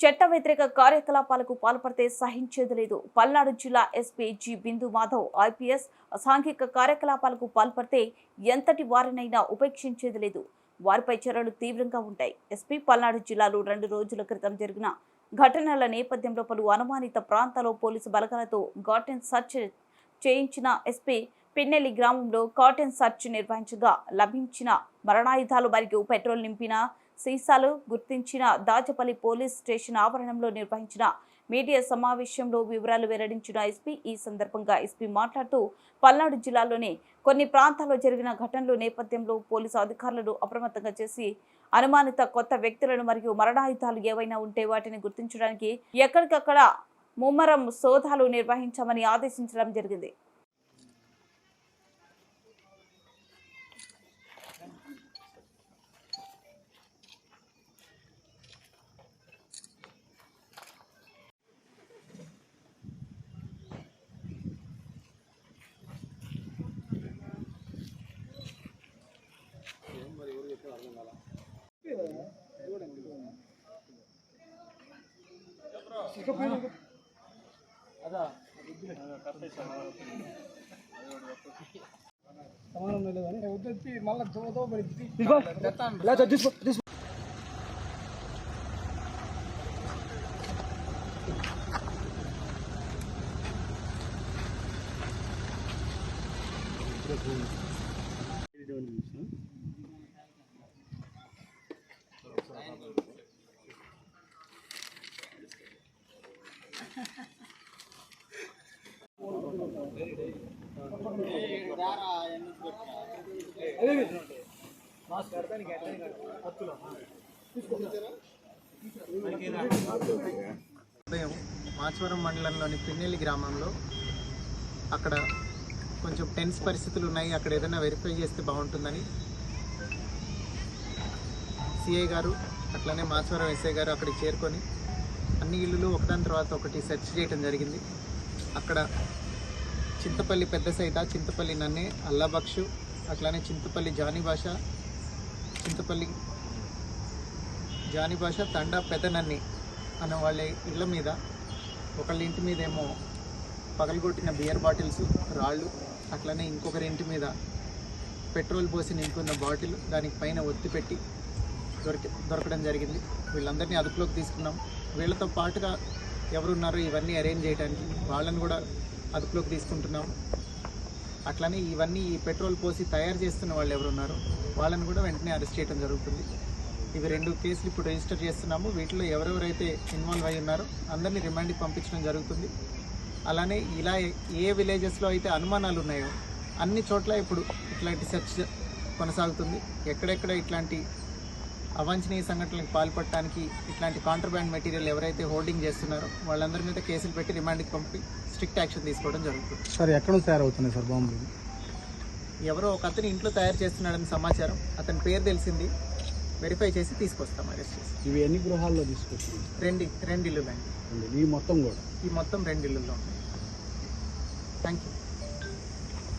చట్ట వ్యతిరేక కార్యకలాపాలకు పాల్పడితే సహించేది లేదు. పల్నాడు జిల్లా SP G Bindu Madhav IPS అసాంఘిక కార్యకలాపాలకు పాల్పడితే ఎంతటి వారినైనా ఉపేక్షించేది లేదు. వారిపై చర్యలు తీవ్రంగా ఉంటాయి. ఎస్పీ పల్నాడు జిల్లాలో రెండు రోజుల క్రితం జరిగిన ఘటనల నేపథ్యంలో పలు అనుమానిత ప్రాంతాల్లో పోలీసు బలగాలతో గాటెన్ సర్చ్ చేయించిన ఎస్పీ పిన్నెల్లి గ్రామంలో కాటన్ సర్చ్ నిర్వహించగా లభించిన మరణాయుధాలు మరియు పెట్రోల్ నింపిన సీసాలు గుర్తించిన దాచపల్లి పోలీస్ స్టేషన్ ఆవరణంలో నిర్వహించిన మీడియా సమావేశంలో వివరాలు వెల్లడించిన ఎస్పీ ఈ సందర్భంగా ఎస్పీ మాట్లాడుతూ పల్నాడు జిల్లాలోని కొన్ని ప్రాంతాల్లో జరిగిన ఘటనల నేపథ్యంలో పోలీసు అధికారులను అప్రమత్తంగా చేసి అనుమానిత కొత్త వ్యక్తులను మరియు మరణాయుధాలు ఏవైనా ఉంటే వాటిని గుర్తించడానికి ఎక్కడికక్కడ ముమ్మరం సోదాలు నిర్వహించామని ఆదేశించడం జరిగింది. సమానం లేదు కానీ వద్దు మళ్ళీ దోదో పడింది ఉదయం మాచవరం మండలంలోని పిన్నెల్లి గ్రామంలో అక్కడ కొంచెం టెన్స్ పరిస్థితులు ఉన్నాయి. అక్కడ ఏదైనా వెరిఫై చేస్తే బాగుంటుందని సిఐ గారు అట్లనే మాచవరం ఎస్ఐ గారు అక్కడికి చేరుకొని అన్ని ఇల్లులు ఒకదాని తర్వాత ఒకటి సెర్చ్ చేయడం జరిగింది. అక్కడ చింతపల్లి పెద్ద సైత చింతపల్లి నన్నే అల్లాబక్షు అట్లానే చింతపల్లి జానీ భాష చింతపల్లి జానీ భాష తండా పెదనన్ని అనే వాళ్ళ ఇళ్ళ మీద ఒకళ్ళ ఇంటి మీద ఏమో పగలగొట్టిన బియర్ బాటిల్స్ రాళ్ళు అట్లనే ఇంకొకరి ఇంటి మీద పెట్రోల్ పోసి నింపుకున్న బాటిల్ దానికి పైన ఒత్తి పెట్టి దొరికి దొరకడం జరిగింది. వీళ్ళందరినీ అదుపులోకి తీసుకున్నాం. వీళ్ళతో పాటుగా ఎవరున్నారో ఇవన్నీ అరేంజ్ చేయడానికి వాళ్ళని కూడా అదుపులోకి తీసుకుంటున్నాం. అట్లనే ఇవన్నీ ఈ పెట్రోల్ పోసి తయారు చేస్తున్న వాళ్ళు ఎవరున్నారు వాళ్ళని కూడా వెంటనే అరెస్ట్ చేయడం జరుగుతుంది. ఇవి రెండు కేసులు ఇప్పుడు రిజిస్టర్ చేస్తున్నాము. వీటిలో ఎవరెవరైతే ఇన్వాల్వ్ అయి ఉన్నారో అందరినీ రిమాండ్కి పంపించడం జరుగుతుంది. అలానే ఇలా ఏ విలేజెస్లో అయితే అనుమానాలు ఉన్నాయో అన్ని చోట్ల ఇప్పుడు ఇట్లాంటి సెర్చ్ కొనసాగుతుంది. ఎక్కడెక్కడ ఇట్లాంటి అవాంఛనీయ సంఘటనలకు పాల్పడటానికి ఇట్లాంటి కాంట్రబ్యాండ్ మెటీరియల్ ఎవరైతే హోల్డింగ్ చేస్తున్నారో వాళ్ళందరి మీద కేసులు పెట్టి రిమాండ్కి పంపి స్ట్రిక్ట్ యాక్షన్ తీసుకోవడం జరుగుతుంది. సార్ ఎక్కడ తయారవుతున్నాయి సార్ బాంబులు? ఎవరో ఒక అతను ఇంట్లో తయారు చేస్తున్నాడని సమాచారం అతని పేరు తెలిసింది. వెరిఫై చేసి తీసుకొస్తాం అరెస్ట్ చేసి. ఇవి ఎన్ని గృహాల్లో తీసుకొచ్చింది? రెండు రెండు ఇల్లులు అండి ఈ మొత్తం కూడా? ఈ మొత్తం రెండు ఇల్లుల్లో ఉన్నాయి. Thank you